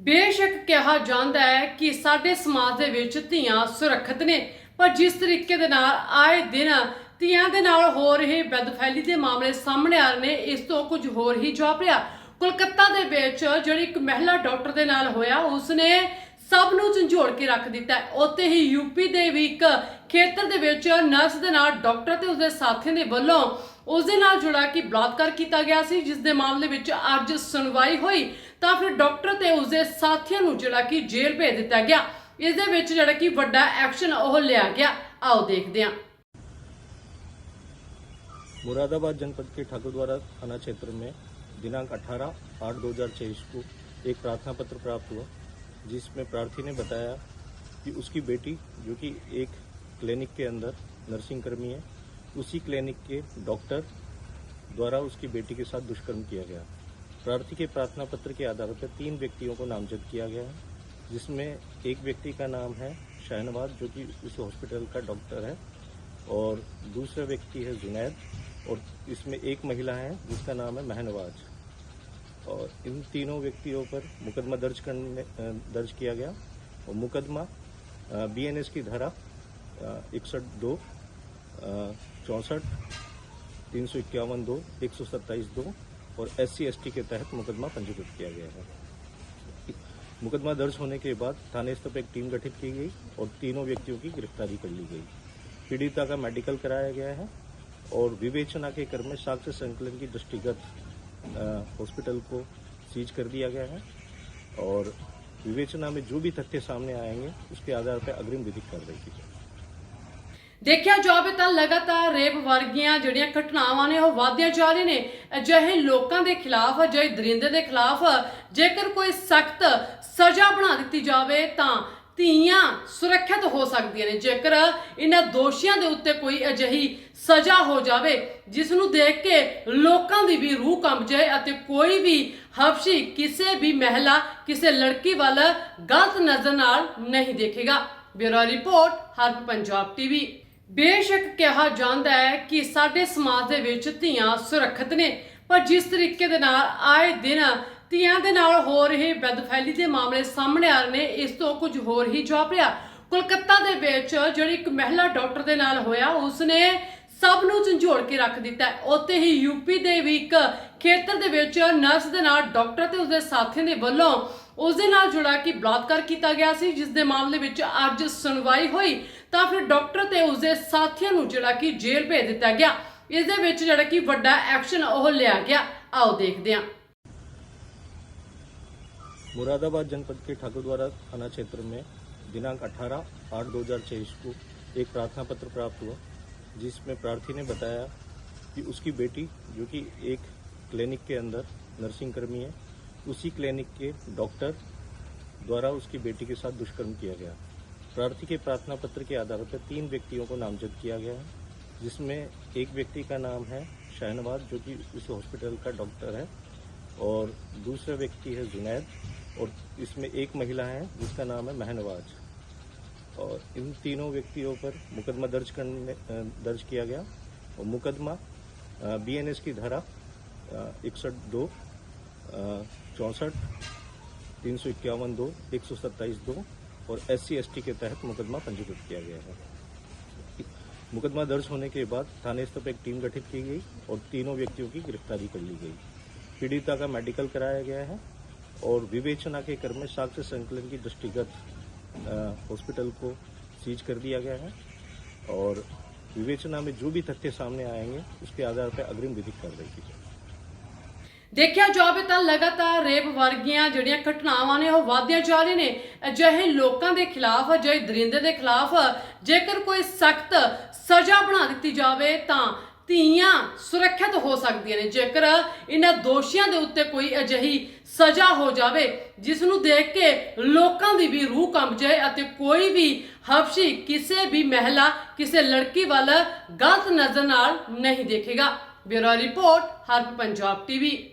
ਬੇਸ਼ੱਕ ਕਿਹਾ ਜਾਂਦਾ ਹੈ ਕਿ ਸਾਡੇ ਸਮਾਜ ਦੇ ਵਿੱਚ ਧੀਆਂ ਸੁਰੱਖਿਅਤ ਨੇ, ਪਰ ਜਿਸ ਤਰੀਕੇ ਦੇ ਨਾਲ ਆਏ ਦਿਨ ਧੀਆਂ ਦੇ ਨਾਲ ਹੋ ਰਹੇ ਬਦਫੈਲੀ ਦੇ ਮਾਮਲੇ ਸਾਹਮਣੇ ਆ ਰਹੇ ਨੇ, ਇਸ ਤੋਂ ਕੁਝ ਹੋਰ ਹੀ ਜਾਪਿਆ ਕੋਲਕਾਤਾ ਦੇ ਵਿੱਚ ਜਿਹੜੀ ਇੱਕ ਮਹਿਲਾ ਡਾਕਟਰ ਦੇ ਨਾਲ ਹੋਇਆ, ਉਸਨੇ ਸਭ ਨੂੰ ਝੰਜੋੜ ਕੇ ਰੱਖ ਦਿੱਤਾ ਹੈ। ਉੱਥੇ ਹੀ ਯੂਪੀ ਦੇ ਵੀ ਇੱਕ ਖੇਤਰ ਦੇ ਵਿੱਚ ਨਰਸ ਦੇ ਨਾਲ ਡਾਕਟਰ ਤੇ ਉਸਦੇ ਸਾਥੀਆਂ ਦੇ ਵੱਲੋਂ ਉਸ ਦੇ ਨਾਲ ਜੁੜਾ ਕਿ ਬਲਾਤਕਾਰ ਕੀਤਾ ਗਿਆ ਸੀ, ਜਿਸ ਦੇ ਮਾਮਲੇ ਵਿੱਚ ਅੱਜ ਸੁਣਵਾਈ ਹੋਈ ਤਾਂ ਫਿਰ ਡਾਕਟਰ ਤੇ ਉਸਦੇ ਸਾਥੀਆਂ ਨੂੰ ਜਿਹੜਾ ਕਿ ਜੇਲ੍ਹ ਭੇਜ ਦਿੱਤਾ ਗਿਆ ਇਸ ਦੇ ਵਿੱਚ ਜਿਹੜਾ ਕਿ ਵੱਡਾ ਐਕਸ਼ਨ ਉਹ ਲਿਆ ਗਿਆ ਆਓ ਦੇਖਦੇ ਹਾਂ मुरादाबाद जनपद के ठाकुरद्वारा थाना क्षेत्र में दिनांक 18 आठ 2023 को एक प्रार्थना पत्र प्राप्त हुआ जिसमें प्रार्थी ने बताया कि उसकी बेटी जो कि एक क्लिनिक के अंदर नर्सिंग कर्मी है उसी क्लिनिक के डॉक्टर द्वारा उसकी बेटी के साथ दुष्कर्म किया गया प्रार्थी के प्रार्थना पत्र के आधार पर तीन व्यक्तियों को नामजद किया गया है, जिसमें एक व्यक्ति का नाम है शाहनवाज, जो कि उस हॉस्पिटल का डॉक्टर है, और दूसरा व्यक्ति है जुनैद, और इसमें एक महिला है, जिसका नाम है महनवाज। और इन तीनों व्यक्तियों पर मुकदमा दर्ज करने दर्ज किया गया। और मुकदमा बीएनएस की धारा इकसठ दो चौंसठ, तीन सौ इक्यावन दो, एक सौ सत्ताईस दो और एस सी के तहत मुकदमा पंजीकृत किया गया है। मुकदमा दर्ज होने के बाद थाने स्तर पर एक टीम गठित की गई और तीनों व्यक्तियों की गिरफ्तारी कर ली गई। पीड़िता का मेडिकल कराया गया है और विवेचना के क्रम में साक्ष्य संकलन की दृष्टिगत हॉस्पिटल को सीज कर दिया गया है और विवेचना में जो भी तथ्य सामने आएँगे, उसके आधार पर अग्रिम विधिक कार्रवाई की जाएगी। ਦੇਖਿਆ ਜਾਵੇ ਤਾਂ ਲਗਾਤਾਰ ਰੇਪ ਵਰਗੀਆਂ ਜਿਹੜੀਆਂ ਘਟਨਾਵਾਂ ਨੇ, ਉਹ ਵਧਦੀਆਂ ਜਾ ਰਹੀਆਂ ਨੇ। ਅਜਿਹੇ ਲੋਕਾਂ ਦੇ ਖਿਲਾਫ, ਅਜਿਹੇ ਦਰਿੰਦੇ ਦੇ ਖਿਲਾਫ ਜੇਕਰ ਕੋਈ ਸਖਤ ਸਜ਼ਾ ਬਣਾ ਦਿੱਤੀ ਜਾਵੇ ਤਾਂ ਧੀਆਂ ਸੁਰੱਖਿਅਤ ਹੋ ਸਕਦੀਆਂ ਨੇ। ਜੇਕਰ ਇਹਨਾਂ ਦੋਸ਼ੀਆਂ ਦੇ ਉੱਤੇ ਕੋਈ ਅਜਿਹੀ ਸਜ਼ਾ ਹੋ ਜਾਵੇ, ਜਿਸ ਨੂੰ ਦੇਖ ਕੇ ਲੋਕਾਂ ਦੀ ਵੀ ਰੂਹ ਕੰਬ ਜਾਏ ਅਤੇ ਕੋਈ ਵੀ ਹਫਸ਼ੀ ਕਿਸੇ ਵੀ ਮਹਿਲਾ, ਕਿਸੇ ਲੜਕੀ ਵੱਲ ਗਲਤ ਨਜ਼ਰ ਨਾਲ ਨਹੀਂ ਦੇਖੇਗਾ। ਬਿਊਰੋ ਰਿਪੋਰਟ ਹਰ ਪੰਜਾਬ ਟੀਵੀ। ਬੇਸ਼ੱਕ ਕਿਹਾ ਜਾਂਦਾ ਹੈ ਕਿ ਸਾਡੇ ਸਮਾਜ ਦੇ ਵਿੱਚ ਧੀਆਂ ਸੁਰੱਖਿਅਤ ਨੇ, ਪਰ ਜਿਸ ਤਰੀਕੇ ਦੇ ਨਾਲ ਆਏ ਦਿਨ ਧੀਆਂ ਦੇ ਨਾਲ ਹੋ ਰਹੇ ਬਦਫੈਲੀ ਦੇ ਮਾਮਲੇ ਸਾਹਮਣੇ ਆ ਰਹੇ ਨੇ, ਇਸ ਤੋਂ ਕੁਝ ਹੋਰ ਹੀ ਜਾਪਿਆ ਕੋਲਕਾਤਾ ਦੇ ਵਿੱਚ ਜਿਹੜੀ ਇੱਕ ਮਹਿਲਾ ਡਾਕਟਰ ਦੇ ਨਾਲ ਹੋਇਆ, ਉਸਨੇ ਸਭ ਨੂੰ ਝੰਜੋੜ ਕੇ ਰੱਖ ਦਿੱਤਾ ਹੈ। ਉੱਥੇ ਹੀ ਯੂਪੀ ਦੇ ਵੀ ਇੱਕ ਖੇਤਰ ਦੇ ਵਿੱਚ ਨਰਸ ਦੇ ਨਾਲ ਡਾਕਟਰ ਤੇ ਉਸਦੇ ਸਾਥੀਆਂ ਦੇ ਵੱਲੋਂ ਉਸ ਦੇ ਨਾਲ ਜੁੜਾ ਕਿ ਬਲਾਤਕਾਰ ਕੀਤਾ ਗਿਆ ਸੀ, ਜਿਸ ਦੇ ਮਾਮਲੇ ਵਿੱਚ ਅੱਜ ਸੁਣਵਾਈ ਹੋਈ ਤਾਂ ਫਿਰ ਡਾਕਟਰ ਤੇ ਉਸਦੇ ਸਾਥੀਆਂ ਨੂੰ ਜਿਹੜਾ ਕਿ ਜੇਲ੍ਹ ਭੇਜ ਦਿੱਤਾ ਗਿਆ ਇਸ ਦੇ ਵਿੱਚ ਜਿਹੜਾ ਕਿ ਵੱਡਾ ਐਕਸ਼ਨ ਉਹ ਲਿਆ ਗਿਆ ਆਓ ਦੇਖਦੇ ਹਾਂ मुरादाबाद जनपद के ठाकुरद्वारा थाना क्षेत्र में दिनांक 18 आठ 2023 को एक प्रार्थना पत्र प्राप्त हुआ जिसमें प्रार्थी ने बताया कि उसकी बेटी जो कि एक क्लिनिक के अंदर नर्सिंग कर्मी है उसी क्लिनिक के डॉक्टर द्वारा उसकी बेटी के साथ दुष्कर्म किया गया प्रार्थी के प्रार्थना पत्र के आधार पर तीन व्यक्तियों को नामजद किया गया है, जिसमें एक व्यक्ति का नाम है शाहनवाज, जो कि इस हॉस्पिटल का डॉक्टर है, और दूसरा व्यक्ति है जुनैद, और इसमें एक महिला है, जिसका नाम है महनवाज। और इन तीनों व्यक्तियों पर मुकदमा दर्ज करने दर्ज किया गया, और मुकदमा बीएनएस की धारा इकसठ दो चौंसठ, तीन सौ इक्यावन दो, एक सौ सत्ताईस दो और एस सी के तहत मुकदमा पंजीकृत किया गया है। मुकदमा दर्ज होने के बाद थाने स्तर पर एक टीम गठित की गई और तीनों व्यक्तियों की गिरफ्तारी कर ली गई। पीड़िता का मेडिकल कराया गया है और विवेचना के क्रम में साक्ष्य संकलन की दृष्टिगत हॉस्पिटल को सीज कर दिया गया है और विवेचना में जो भी तथ्य सामने आएँगे, उसके आधार पर अग्रिम विधिक कार्रवाई की जाएगी। ਦੇਖਿਆ ਜਾਵੇ ਤਾਂ ਲਗਾਤਾਰ ਰੇਪ ਵਰਗੀਆਂ ਜਿਹੜੀਆਂ ਘਟਨਾਵਾਂ ਨੇ, ਉਹ ਵਧਦੀਆਂ ਜਾ ਰਹੀਆਂ ਨੇ। ਅਜਿਹੇ ਲੋਕਾਂ ਦੇ ਖਿਲਾਫ, ਅਜਿਹੇ ਦਰਿੰਦੇ ਦੇ ਖਿਲਾਫ ਜੇਕਰ ਕੋਈ ਸਖਤ ਸਜ਼ਾ ਬਣਾ ਦਿੱਤੀ ਜਾਵੇ, ਤਾਂ ਧੀਆਂ ਸੁਰੱਖਿਅਤ ਹੋ ਸਕਦੀਆਂ ਨੇ। ਜੇਕਰ ਇਹਨਾਂ ਦੋਸ਼ੀਆਂ ਦੇ ਉੱਤੇ ਕੋਈ ਅਜਿਹੀ ਸਜ਼ਾ ਹੋ ਜਾਵੇ, ਜਿਸ ਨੂੰ ਦੇਖ ਕੇ ਲੋਕਾਂ ਦੀ ਵੀ ਰੂਹ ਕੰਬ ਜਾਏ ਅਤੇ ਕੋਈ ਵੀ ਹਫਸ਼ੀ ਕਿਸੇ ਵੀ ਮਹਿਲਾ, ਕਿਸੇ ਲੜਕੀ ਵੱਲ ਗਲਤ ਨਜ਼ਰ ਨਾਲ ਨਹੀਂ ਦੇਖੇਗਾ। ਬਿਊਰੋ ਰਿਪੋਰਟ ਹਰ ਪੰਜਾਬ ਟੀਵੀ।